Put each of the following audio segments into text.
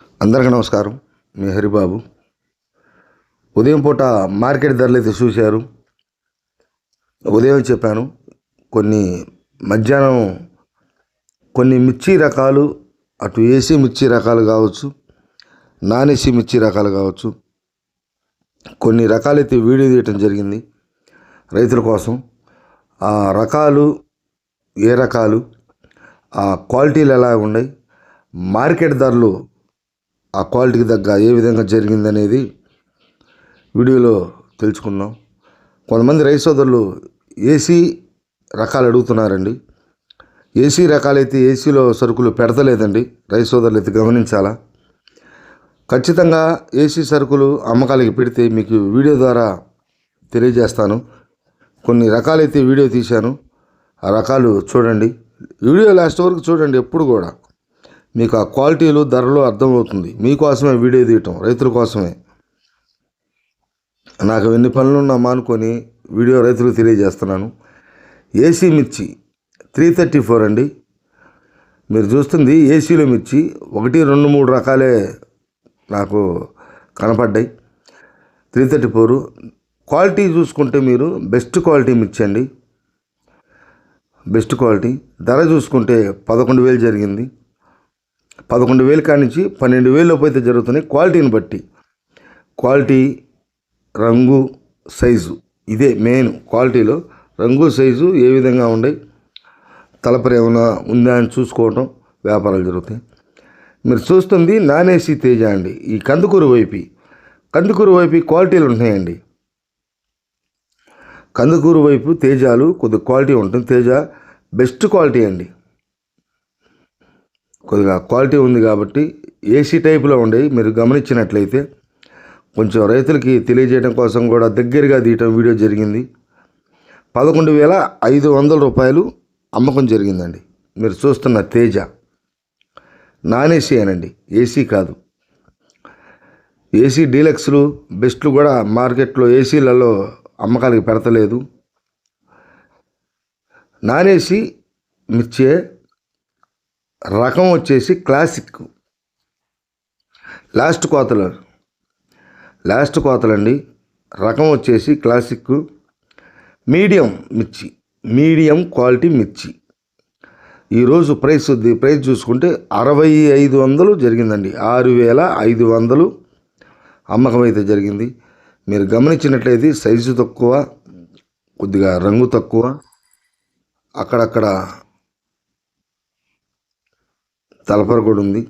అందరికీ నమస్కారం. మీ హరిబాబు. ఉదయం పూట మార్కెట్ ధరలు అయితే చూశారు. ఉదయం చెప్పాను కొన్ని మధ్యాహ్నం కొన్ని మిర్చి రకాలు అటు ఏసీ మిర్చి రకాలు కావచ్చు నాన్ ఏసీ మిర్చి రకాలు కావచ్చు కొన్ని రకాలైతే వీడియో తీయటం జరిగింది రైతుల కోసం. ఆ రకాలు ఏ రకాలు ఆ క్వాలిటీలు ఎలా ఉన్నాయి మార్కెట్ ధరలు ఆ క్వాలిటీకి తగ్గ ఏ విధంగా జరిగిందనేది వీడియోలో తెలుసుకుందాం. కొంతమంది రైతు సోదరులు ఏసీ రకాలు అడుగుతున్నారండి. ఏసీ రకాలైతే ఏసీలో సరుకులు పెడతలేదండి. రైతు సోదరులు అయితే గమనించాలా? ఖచ్చితంగా ఏసీ సరుకులు అమ్మకాలకి పెడితే మీకు వీడియో ద్వారా తెలియజేస్తాను. కొన్ని రకాలైతే వీడియో తీశాను. ఆ రకాలు చూడండి. వీడియో లాస్ట్ వరకు చూడండి ఎప్పుడు కూడా. మీకు ఆ క్వాలిటీలు ధరలు అర్థమవుతుంది. మీకోసమే వీడియో తీయటం రైతుల కోసమే. నాకు ఎన్ని పనులున్నా మానుకొని వీడియో రైతులకు తెలియజేస్తున్నాను. ఏసీ మిర్చి త్రీ థర్టీ ఫోర్ అండి. మీరు చూస్తుంది ఏసీలో మిర్చి ఒకటి రెండు మూడు రకాలే నాకు కనపడ్డాయి. త్రీ థర్టీ ఫోర్ క్వాలిటీ చూసుకుంటే మీరు బెస్ట్ క్వాలిటీ మిర్చి అండి. Best quality. ధర చూసుకుంటే పదకొండు వేలు జరిగింది. పదకొండు వేలు కానించి నుంచి పన్నెండు వేలు లోపు అయితే జరుగుతున్నాయి. క్వాలిటీని బట్టి. క్వాలిటీ రంగు సైజు. ఇదే మెయిన్ క్వాలిటీలో. రంగు సైజు ఏ విధంగా ఉన్నాయి తలపర ఏమైనా ఉందా అని చూసుకోవటం వ్యాపారాలు జరుగుతాయి. మీరు చూస్తుంది నాన్ తేజ అండి. ఈ కందుకూరు వైపు. కందుకూరు వైపు క్వాలిటీలు ఉంటాయండి కందుకూరు వైపు తేజాలు కొద్ది క్వాలిటీ ఉంటుంది. తేజ బెస్ట్ క్వాలిటీ అండి. కొద్దిగా క్వాలిటీ ఉంది కాబట్టి ఏసీ టైపులో ఉండేవి. మీరు గమనించినట్లయితే కొంచెం రైతులకి తెలియజేయడం కోసం కూడా దగ్గరగా తీయటం వీడియో జరిగింది. పదకొండు వేల ఐదు వందల రూపాయలు అమ్మకం జరిగిందండి. మీరు చూస్తున్న తేజ. నాన్ ఏసీ అనండి. ఏసీ కాదు. ఏసీ డీలక్స్లు బెస్ట్లు కూడా మార్కెట్లో ఏసీలలో అమ్మకాలకి పెడతలేదు. నాన్ ఏసీ మిర్చే రకం వచ్చేసి క్లాసిక్. లాస్ట్ కోతలు. లాస్ట్ కోతలండి. రకం వచ్చేసి క్లాసిక్. మీడియం మిర్చి. మీడియం క్వాలిటీ మిర్చి. ఈరోజు ప్రైస్ ప్రైస్ చూసుకుంటే అరవై ఐదు వందలు జరిగిందండి. ఆరు వేల ఐదు వందలు అమ్మకం అయితే జరిగింది. మీరు గమనించినట్లయితే సైజు తక్కువ కొద్దిగా రంగు తక్కువ అక్కడక్కడ తలపర కూడా ఉంది.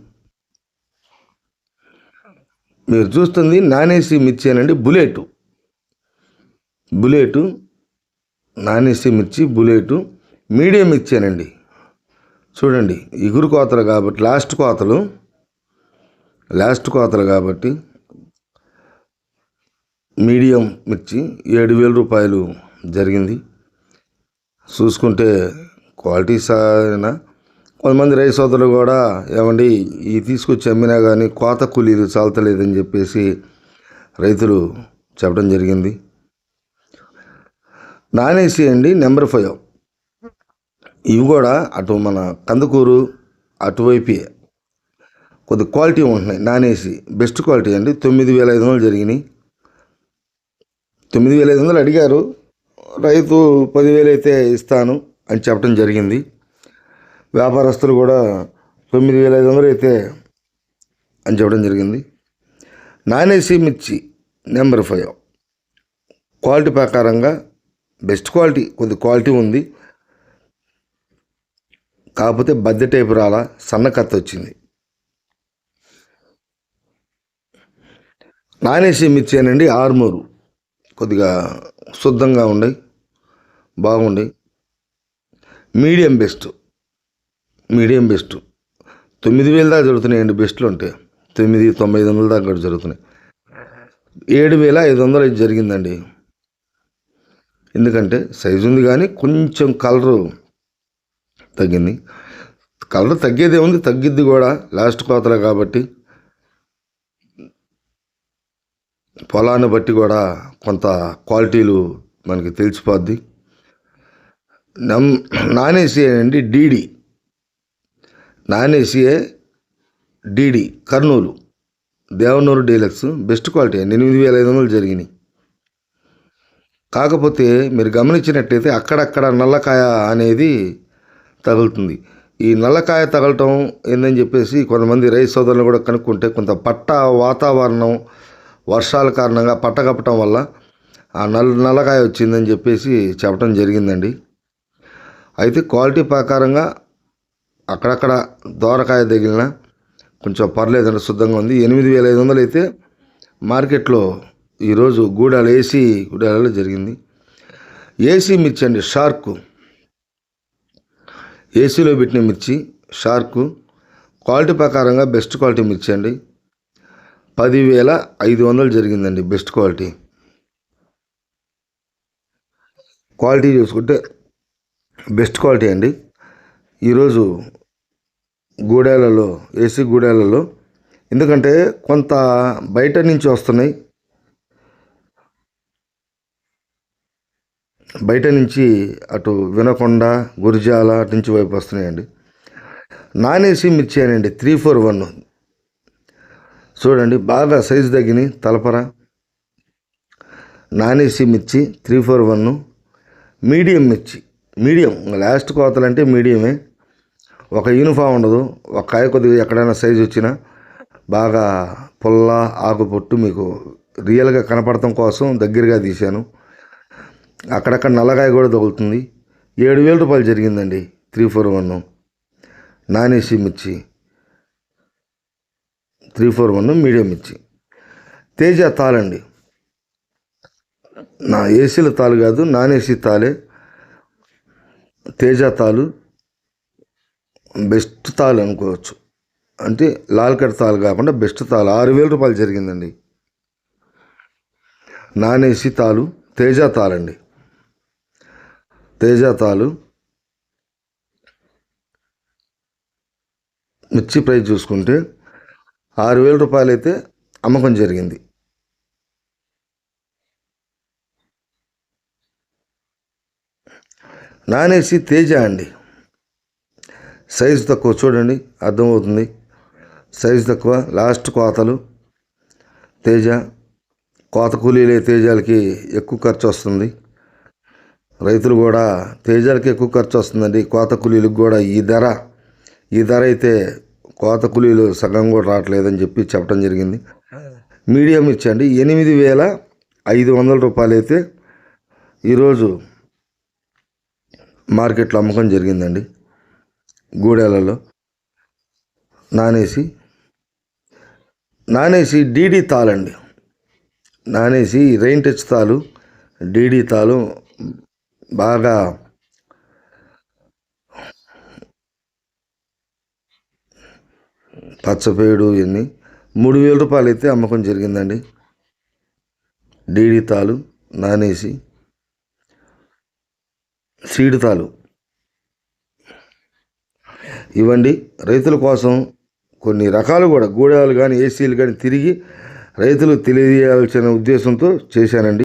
మీరు చూస్తుంది నాన్ ఏసీ మిర్చి అనండి బుల్లెట్ బుల్లెటు నాన్ ఏసీ మిర్చి బుల్లెటు మీడియం మిర్చి అనండి. చూడండి ఇగురు కోతలు కాబట్టి లాస్ట్ కోతలు లాస్ట్ కోతలు కాబట్టి మీడియం మిర్చి ఏడు వేల రూపాయలు జరిగింది. చూసుకుంటే క్వాలిటీ సానా కొంతమంది రైతు సోదరులు కూడా ఏమండి ఈ తీసుకొచ్చి అమ్మినా కానీ కోత కూలీలు చాలతలేదని చెప్పేసి రైతులు చెప్పడం జరిగింది. నాన్ అండి నెంబర్ ఫైవ్. ఇవి కూడా అటు మన కందుకూరు అటువైపే. కొద్ది క్వాలిటీ ఉంటున్నాయి. నాన్ ఏసీ బెస్ట్ క్వాలిటీ అండి. తొమ్మిది వేల ఐదు వందలు జరిగినాయి. తొమ్మిది వేల ఐదు వందలు అడిగారు. రైతు పదివేలు అయితే ఇస్తాను అని చెప్పడం జరిగింది. వ్యాపారస్తులు కూడా తొమ్మిది వేల ఐదు వందలు అయితే అని చెప్పడం జరిగింది. నాన్ ఏసీ మిర్చి నెంబర్ ఫైవ్. క్వాలిటీ ప్రకారంగా బెస్ట్ క్వాలిటీ కొద్ది క్వాలిటీ ఉంది. కాకపోతే బద్దె టైపు రాలా సన్న కత్తి వచ్చింది. నాన్ ఏసీ మిర్చి అనండి ఆర్మూరు. కొద్దిగా శుద్ధంగా ఉండే బాగుండి. Medium best. Medium best. తొమ్మిది వేల దాకా జరుగుతున్నాయండి బెస్ట్లు ఉంటాయి తొమ్మిది తొంభై వందల దాకా కూడా జరుగుతున్నాయి. ఏడు వేల ఐదు వందలు అయితే జరిగిందండి. ఎందుకంటే సైజు ఉంది కానీ కొంచెం కలరు తగ్గింది. కలర్ తగ్గేదే ఉంది తగ్గిద్ది కూడా లాస్ట్ కోతలే కాబట్టి. పొలాన్ని బట్టి కూడా కొంత క్వాలిటీలు మనకి తెలిసిపోద్ది. నమ్ నాన్ ఏసీ అండి DD. Non ACA DD Kurnool. Devanur deluxe best quality ఎనిమిది వేల ఐదు వందలు జరిగినాయి. కాకపోతే మీరు గమనించినట్టయితే అక్కడక్కడ నల్లకాయ అనేది తగులుతుంది. ఈ నల్లకాయ తగలటం ఏందని చెప్పేసి కొంతమంది రైతు సోదరులు కూడా కనుక్కుంటే కొంత పట్ట వాతావరణం వర్షాల కారణంగా పట్ట కప్పటం వల్ల ఆ నల్ల నల్లకాయ వచ్చిందని చెప్పేసి చెప్పడం జరిగిందండి. అయితే క్వాలిటీ ప్రకారంగా అక్కడక్కడ దోరకాయ తగిలిన కొంచెం పర్లేదండి శుద్ధంగా ఉంది. ఎనిమిది వేల ఐదు వందలు అయితే మార్కెట్లో ఈరోజు గూడాల ఏసీ గూడాలలో జరిగింది. ఏసీ మిర్చి అండి షార్క్. ఏసీలో పెట్టిన మిర్చి షార్క్. క్వాలిటీ ప్రకారంగా బెస్ట్ క్వాలిటీ మిర్చి అండి. పదివేల ఐదు వందలు జరిగిందండి బెస్ట్ క్వాలిటీ. క్వాలిటీ చూసుకుంటే బెస్ట్ క్వాలిటీ అండి. ఈరోజు గూడాలలో ఏసీ గూడాలలో ఎందుకంటే కొంత బయట నుంచి వస్తున్నాయి. బయట నుంచి అటు వినకొండ గురిజాల అటు నుంచి వైపు వస్తున్నాయండి. నాన్ ఏసీ మిర్చియానండి త్రీ ఫోర్ వన్. చూడండి బాగా సైజు తగ్గినాయి తలపర. నాన్ ఏసీ మిర్చి త్రీ ఫోర్ వన్. మీడియం మిర్చి మీడియం లాస్ట్ కోతలంటే మీడియమే. ఒక యూనిఫామ్ ఉండదు ఒక కాయ కొద్దిగా ఎక్కడైనా సైజు వచ్చినా బాగా పుల్ల ఆకు పొట్టు మీకు రియల్గా కనపడటం కోసం దగ్గరగా తీశాను. అక్కడక్కడ నల్లకాయ కూడా తగులుతుంది. ఏడు వేల రూపాయలు జరిగిందండి three four one. Non AC మిర్చి. త్రీ ఫోర్ వన్ మీడియం మిర్చి. తేజ తాళండి నా ఏసీల తాలు కాదు నాన్ ఏసీ తాలే తేజ తాలు. బెస్ట్ తాల్ అనుకోవచ్చు. అంటే లాల్కడ్ తాల్ కాకుండా బెస్ట్ తాల్ ఆరు వేల రూపాయలు జరిగిందండి. నానేసి తాలు తేజ అండి తేజ తాలు మిర్చి ప్రైస్ చూసుకుంటే ఆరు వేల రూపాయలు అయితే అమ్మకం జరిగింది. నానేసి తేజ అండి. సైజు తక్కువ చూడండి అర్థమవుతుంది. సైజు తక్కువ లాస్ట్ కోతలు. తేజ కోత కూలీలే తేజాలకి ఎక్కువ ఖర్చు వస్తుంది. రైతులు కూడా తేజాలకి ఎక్కువ ఖర్చు వస్తుందండి కోత కూలీలకు కూడా. ఈ ధర ఈ ధర అయితే కోత కూలీలు సగం కూడా రావట్లేదని చెప్పి చెప్పడం జరిగింది. మీడియం ఇచ్చండి ఎనిమిది వేల ఐదు వందల రూపాయలు అయితే ఈరోజు మార్కెట్లో అమ్మకం జరిగిందండి. గూడెలలో నానేసి నానేసి డీడీ తాళండి. నానేసి రెయిన్ టచ్ తాలు డీడీ తాలు బాగా పచ్చపేడు ఇవన్నీ మూడు వేల రూపాయలు అయితే అమ్మకం జరిగిందండి. డీడీ తాలు నానేసి సీడ్ తాలు. ఇవ్వండి. రైతుల కోసం కొన్ని రకాలు కూడా గూడాలు కానీ ఏసీలు కానీ తిరిగి రైతులు తెలియజేయాల్సిన ఉద్దేశంతో చేశానండి.